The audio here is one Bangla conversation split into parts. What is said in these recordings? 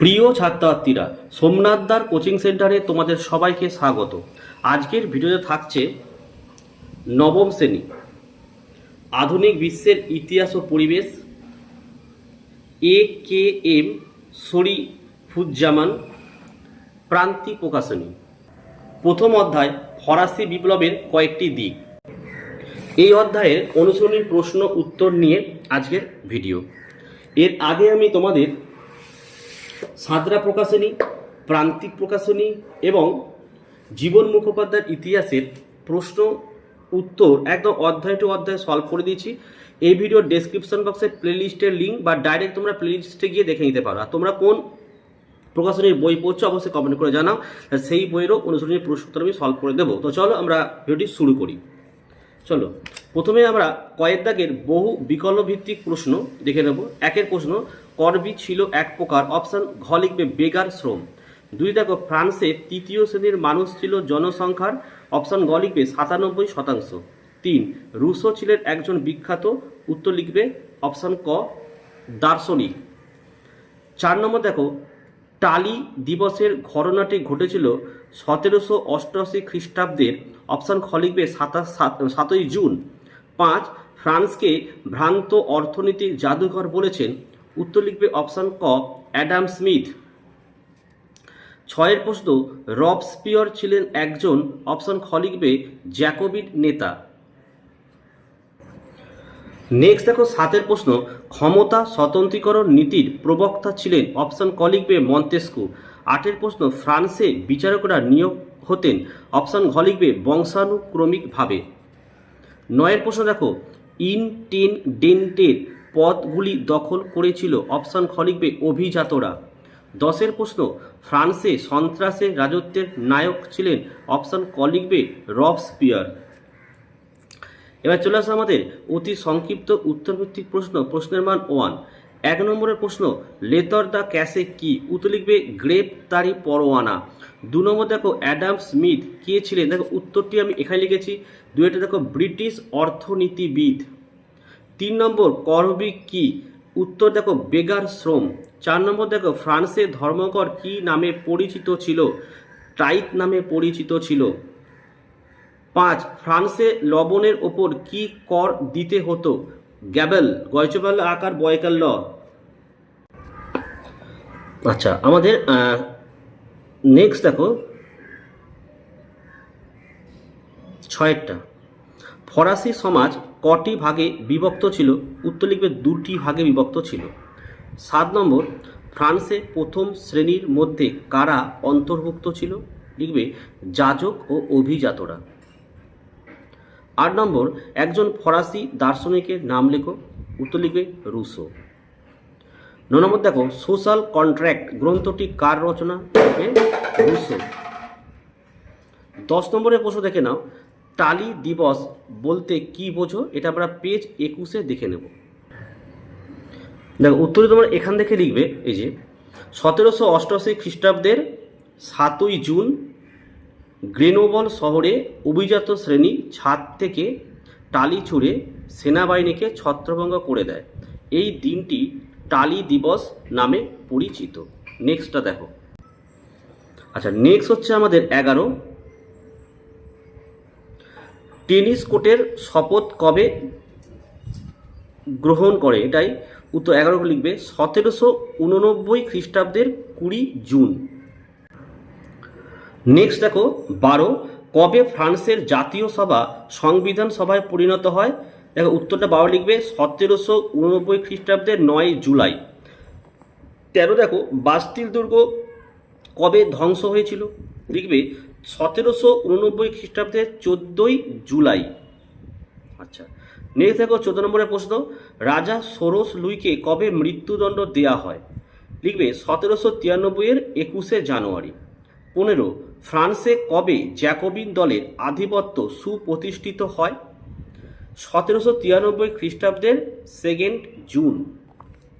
প্রিয় ছাত্রছাত্রীরা সোমনাথদার কোচিং সেন্টারে তোমাদের সবাইকে স্বাগত। আজকের ভিডিওতে থাকছে নবম শ্রেণি। আধুনিক বিশ্বের ইতিহাস ও পরিবেশ। A K M Sharifuzzaman Pranti প্রকাশনী। প্রথম অধ্যায়, ফরাসি বিপ্লবের কয়েকটি দিক। এই অধ্যায়ের অনুসরণী প্রশ্ন উত্তর নিয়ে আজকের ভিডিও। এর আগে আমি তোমাদের সাঁতরা প্রকাশনী, প্রান্তিক প্রকাশনী এবং জীবন মুখোপাধ্যায়ের ইতিহাসের প্রশ্ন, উত্তর একদম অধ্যায় টু অধ্যায় সলভ করে দিয়েছি। এই ভিডিওর ডেসক্রিপশন বক্সে প্লেলিস্টের লিঙ্ক বা ডাইরেক্ট তোমরা প্লেলিস্টে গিয়ে দেখে নিতে পারো। আর তোমরা কোন প্রকাশনীর বই পড়ছো অবশ্যই কমেন্ট করে জানাও। সেই বইয়েরও অনুসরণী প্রশ্ন উত্তর আমি সলভ করে দেবো। তো চলো আমরা ভিডিওটি শুরু করি। চলো, প্রথমে আমরা কয়েক দাগের বহু বিকল্প ভিত্তিক প্রশ্ন দেখে নেব। একের প্রশ্ন করবি ছিল এক প্রকার। অপশন, ঘ লিখবে বেগার শ্রম। দুই, দেখো, ফ্রান্সে তৃতীয় শ্রেণির মানুষ ছিল জনসংখ্যার। অপশন গ লিখবে সাতানব্বই শতাংশ। তিন, রুশো ছিলেন একজন বিখ্যাত। উত্তর লিখবে অপশন, ক, দার্শনিক। চার নম্বর, দেখো, টালি দিবসের ঘটনাটি ঘটেছিল সতেরোশো অষ্টআশি খ্রিস্টাব্দের। অপশান খ লিখবে সাতাশ সাতই জুন। পাঁচ, ফ্রান্সকে ভ্রান্ত অর্থনীতির জাদুঘর বলেছেন। উত্তর লিখবে অপশান ক, অ্যাডাম স্মিথ। ছয়ের প্রশ্ন রবস্পিয়র ছিলেন একজন, অপশান খ লিখবে জ্যাকোবিট নেতা। নেক্সট দেখো, সাতের প্রশ্ন, ক্ষমতা স্বতন্ত্রীকরণ নীতির প্রবক্তা ছিলেন, অপশন ক লিখবে মন্তেস্কু। আটের প্রশ্ন, ফ্রান্সে বিচারকরা নিয়োগ হতেন, অপশান ঘ লিখবে বংশানুক্রমিকভাবে। নয়ের প্রশ্ন দেখো ইন টেন ডেন্টের পদগুলি দখল করেছিল অপশান খ লিখবে অভিজাতরা। দশের প্রশ্ন, ফ্রান্সে সন্ত্রাসে রাজত্বের নায়ক ছিলেন অপশান ক লিখবে রবস্পিয়ার। এবার চলে আসে আমাদের অতি সংক্ষিপ্ত উত্তরভিত্তিক প্রশ্ন, প্রশ্নের মান ওয়ান এক নম্বরের প্রশ্ন, লেতর দ্য ক্যাসে কি? উত্তর লিখবে, গ্রেপ্তারি পরোয়ানা। দু নম্বর দেখো, অ্যাডাম স্মিথ কে ছিলেন? দেখো, উত্তরটি আমি এখানে লিখেছি। দুইটা দেখো, ব্রিটিশ অর্থনীতিবিদ। তিন নম্বর, করবি কি? উত্তর দেখো, বেগার শ্রম। চার নম্বর দেখো, ফ্রান্সে ধর্মকর কি নামে পরিচিত ছিল? টাইট নামে পরিচিত ছিল। পাঁচ, ফ্রান্সে লবণের ওপর কি কর দিতে হতো? গ্যাবেল, গয়চপাল আকার, বয়কাল ল। আচ্ছা আমাদের নেক্সট দেখো। ছয়েরটা, ফরাসি সমাজ কটি ভাগে বিভক্ত ছিল? উত্তর লিখবে দুটি ভাগে বিভক্ত ছিল। সাত নম্বর, ফ্রান্সে প্রথম শ্রেণির মধ্যে কারা অন্তর্ভুক্ত ছিল? লিখবে যাজক ও অভিজাতরা। আট নম্বর, একজন ফরাসি দার্শনিকের নাম লেখো। উত্তর লিখবে রুশো। ন নম্বর দেখো, সোশ্যাল কন্ট্রাক্ট গ্রন্থটি কার রচনা? রুশো। দশ নম্বরের প্রশ্ন দেখে নাও। টালি দিবস বলতে কি বোঝো, এটা আমরা পেজ একুশে দেখে নেব। দেখো, উত্তরে তোমরা এখান থেকে লিখবে, এই যে, সতেরোশো অষ্টআশি খ্রিস্টাব্দের সাতই জুন, গ্রেনোবল শহরে অভিজাত শ্রেণি ছাদ থেকে টালি ছুঁড়ে সেনাবাহিনীকে ছত্রভঙ্গ করে দেয়। এই দিনটি টালি দিবস নামে পরিচিত। নেক্সটটা দেখো। আচ্ছা নেক্সট হচ্ছে আমাদের এগারো। টেনিস কোর্টের শপথ কবে গ্রহণ করে? এটাই উত্তর এগারো লিখবে, সতেরোশো উননব্বই খ্রিস্টাব্দের কুড়ি জুন। নেক্সট দেখো, বারো, কবে ফ্রান্সের জাতীয় সভা সংবিধান সভায় পরিণত হয়? দেখো, উত্তরটা বারো লিখবে, সতেরোশো উননব্বই খ্রিস্টাব্দের নয় জুলাই। তেরো দেখো বাস্তিল দুর্গ কবে ধ্বংস হয়েছিল? লিখবে সতেরোশো উননব্বই খ্রিস্টাব্দের চোদ্দোই জুলাই। আচ্ছা নেক্সট দেখো চোদ্দ নম্বরের প্রশ্ন। রাজা সোরস লুইকে কবে মৃত্যুদণ্ড দেয়া হয়? লিখবে সতেরোশো তিরানব্বইয়ের একুশে জানুয়ারি। পনেরো, ফ্রান্সে কবে জ্যাকোবিন দলের আধিপত্য সুপ্রতিষ্ঠিত হয়? সতেরোশো তিরানব্বই খ্রিস্টাব্দের সেকেন্ড জুন।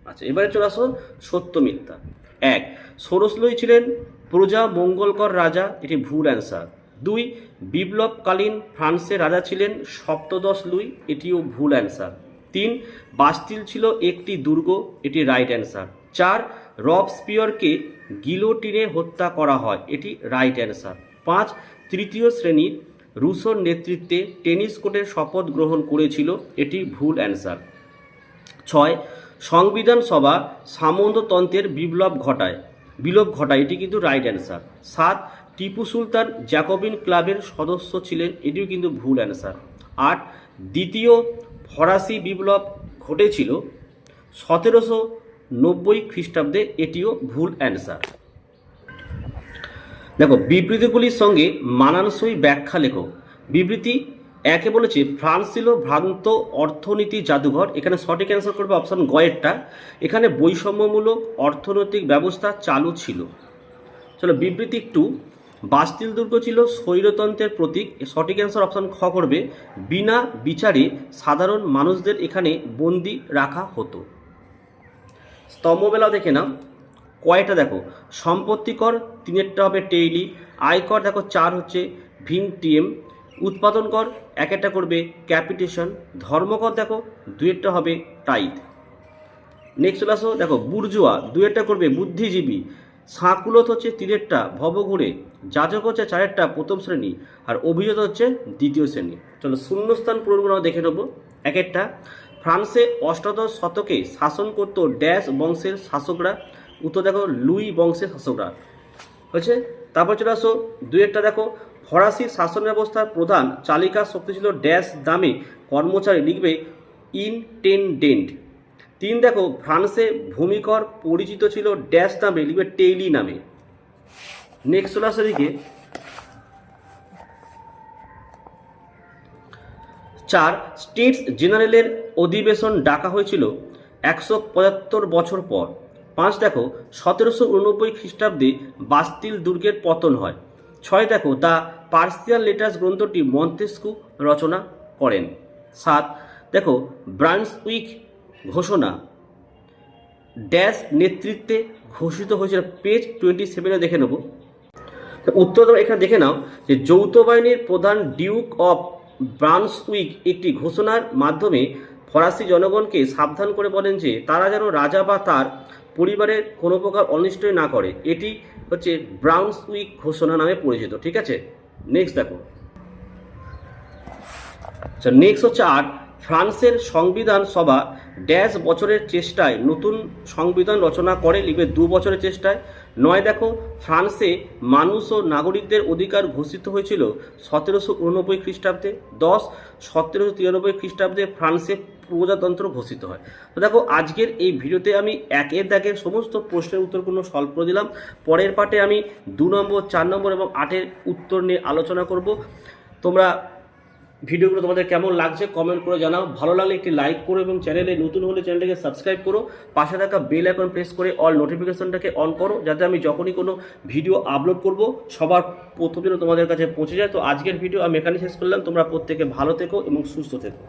আচ্ছা এবারে চলে আসো সত্য মিথ্যা। এক ষোড়শলই ছিলেন প্রজা মঙ্গলকর রাজা, এটি ভুল অ্যান্সার দুই, বিপ্লবকালীন ফ্রান্সের রাজা ছিলেন সপ্তদশ লুই, এটিও ভুল অ্যান্সার তিন, বাস্তিল ছিল একটি দুর্গ, এটি রাইট অ্যান্সার চার, রবস্পিয়রকে গিলোটিনে হত্যা করা হয়, এটি রাইট অ্যান্সার পাঁচ, তৃতীয় শ্রেণির রুশোর নেতৃত্বে টেনিস কোর্টের শপথ গ্রহণ করেছিল, এটি ভুল অ্যান্সার ছয় সংবিধান সভা সামন্ততন্ত্রের বিপ্লব ঘটায়। বিলোপ ঘটায়, এটি কিন্তু রাইট অ্যান্সার সাত, টিপু সুলতান জ্যাকবিন ক্লাবের সদস্য ছিলেন, এটিও কিন্তু ভুল অ্যান্সার আট, দ্বিতীয় ফরাসি বিপ্লব ঘটেছিল সতেরোশো নব্বই খ্রিস্টাব্দে, এটিও ভুল অ্যান্সার দেখো, বিবৃতিগুলির সঙ্গে মানানসই ব্যাখ্যা লেখো। বিবৃতি একে বলেছে ফ্রান্স ছিল ভ্রান্ত অর্থনীতি জাদুঘর। এখানে সঠিক অ্যান্সার করবে অপশান গয়েরটা এখানে বৈষম্যমূলক অর্থনৈতিক ব্যবস্থা চালু ছিল। চলো বিবৃতি একটু বাস্তিল দুর্গ ছিল স্বৈরতন্ত্রের প্রতীক। সঠিক অ্যান্সার অপশান খ করবে, বিনা বিচারে সাধারণ মানুষদের এখানে বন্দি রাখা হতো। স্তম্ভবেলা দেখে না কয়টা দেখো, সম্পত্তিকর, তিনেরটা হবে টেইলি। আয়কর দেখো চার হচ্ছে ভিংটিএম উৎপাদন কর, এক একটা করবে ক্যাপিটেশন। ধর্মকর দেখো দুয়েরটা হবে টাইট নেক্সট চলে আসো, দেখো বুর্জুয়া দুয়েরটা করবে বুদ্ধিজীবী। সাঁকুলত হচ্ছে তিনেরটা ভবঘুরে। যাজক হচ্ছে চারেরটা প্রথম শ্রেণি। আর অভিজাত হচ্ছে দ্বিতীয় শ্রেণি। চলো শূন্যস্থান পূরণগুলো দেখে নেব। এক একটা। ফ্রান্সে অষ্টাদশ শতকে শাসন করত ড্যাশ বংশের শাসকরা। উত্তর দেখো, লুই বংশের শাসকরা। হয়েছে? তারপর চলে আসো দুয়েরটা দেখো ফরাসি শাসন ব্যবস্থার প্রধান চালিকা শক্তি ছিল ড্যাশ দামে কর্মচারী লিখবে ইনটেনডেন্ট। তিন দেখো, ফ্রান্সে ভূমিকর পরিচিত ছিল ড্যাশ নামে লিখবে টেইলি নামে। নেক্সট চলে আসো দিকে চার, স্টেটস জেনারেলের অধিবেশন ডাকা হয়েছিল একশো পঁচাত্তর বছর পর। পাঁচ দেখো, সতেরোশো উননব্বই খ্রিস্টাব্দে বাস্তিল দুর্গের পতন হয়। ছয় দেখো, দ্য পার্সিয়াল লেটার্স গ্রন্থটি মন্তেস্কু রচনা করেন। সাত, দেখো, ব্রান্সউইক ঘোষণা। ড্যাশ নেতৃত্বে ঘোষিত হয়েছিল, পেজ টোয়েন্টি সেভেনে দেখে নেব। উত্তর এখানে দেখে নাও যে যৌথ বাহিনীর প্রধান ডিউক অফ ব্রান্সউইক একটি ঘোষণার মাধ্যমে ফরাসি জনগণকে সাবধান করে বলেন যে, তারা যেন রাজা বা তার পরিবারের কোনো প্রকার অনিষ্টই না করে। এটি হচ্ছে ব্রাউন সুইক ঘোষণা নামে পরিচিত, ঠিক আছে? নেক্সট দেখো। আচ্ছা নেক্সট হচ্ছে আট। ফ্রান্সের সংবিধান সভা ড্যাশ বছরের চেষ্টায় নতুন সংবিধান রচনা করে লিখবে দু বছরের চেষ্টায়। নয় দেখো, ফ্রান্সে মানুষ ও নাগরিকদের অধিকার ঘোষিত হয়েছিল সতেরোশো উননব্বই খ্রিস্টাব্দে। দশ, সতেরোশো তিরানব্বই খ্রিস্টাব্দে ফ্রান্সে প্রজাতন্ত্র ঘোষিত হয়। তো দেখো, আজকের এই ভিডিওতে আমি একের দাগের সমস্ত প্রশ্নের উত্তরগুলো সলভ করে দিলাম। পরের পার্টে আমি দু নম্বর, চার নম্বর এবং আটের উত্তর নিয়ে আলোচনা করব। তোমরা ভিডিওগুলো তোমাদের কেমন লাগছে কমেন্ট করে জানাও। ভালো লাগলে একটি লাইক করো এবং চ্যানেলে নতুন হলে চ্যানেলটাকে সাবস্ক্রাইব করো। পাশে থাকা বেল আইকন প্রেস করে অল নোটিফিকেশনটাকে অন করো, যাতে আমি যখনই কোনো ভিডিও আপলোড করব, সবার প্রথম যেন তোমাদের কাছে পৌঁছে যায়। তো আজকের ভিডিও আমি এখানে শেষ করলাম। তোমরা প্রত্যেকে ভালো থেকো এবং সুস্থ থেকো।